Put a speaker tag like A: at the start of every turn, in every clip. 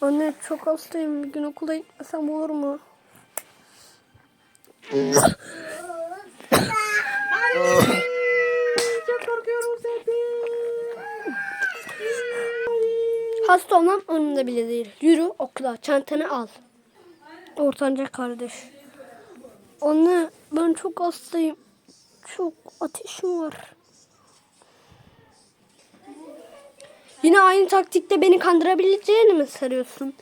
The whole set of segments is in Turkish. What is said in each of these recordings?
A: Anne çok hastayım. Bir gün okula gitmesem olur mu?
B: Çok korkuyorum senden.
A: Hasta olmam önümde bile değil. Yürü okula çantanı al. Ortanca kardeş. Anne ben çok hastayım. Çok ateşim var. Yine aynı taktikte beni kandırabileceğini mi sarıyorsun?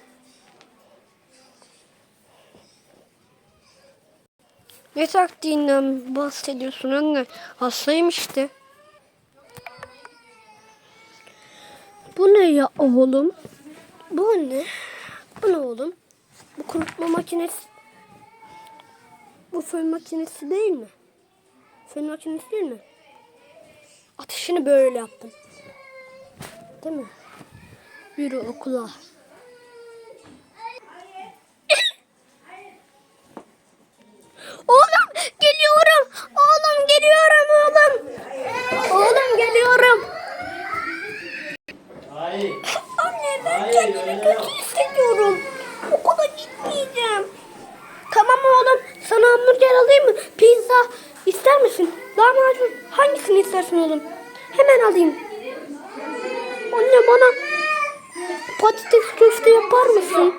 A: Ne taktiğinden bahsediyorsun anne? Hastayım işte. Bu ne ya oğlum? Bu ne? Bu ne oğlum? Bu kurutma makinesi. Bu fön makinesi değil mi? Fön makinesi değil mi? Ateşini böyle yaptım. Değil mi? Yürü okula. Oğlum geliyorum. Oğlum geliyorum oğlum. Oğlum geliyorum.
C: Hayır.
A: Anne ben
C: Hayır,
A: kendimi kötü hissediyorum. Okula gitmeyeceğim. Tamam oğlum sana hamburger alayım mı? Pizza ister misin? Lahmacun hangisini istersin oğlum? Hemen alayım. Anne bana patates köfte yapar mısın?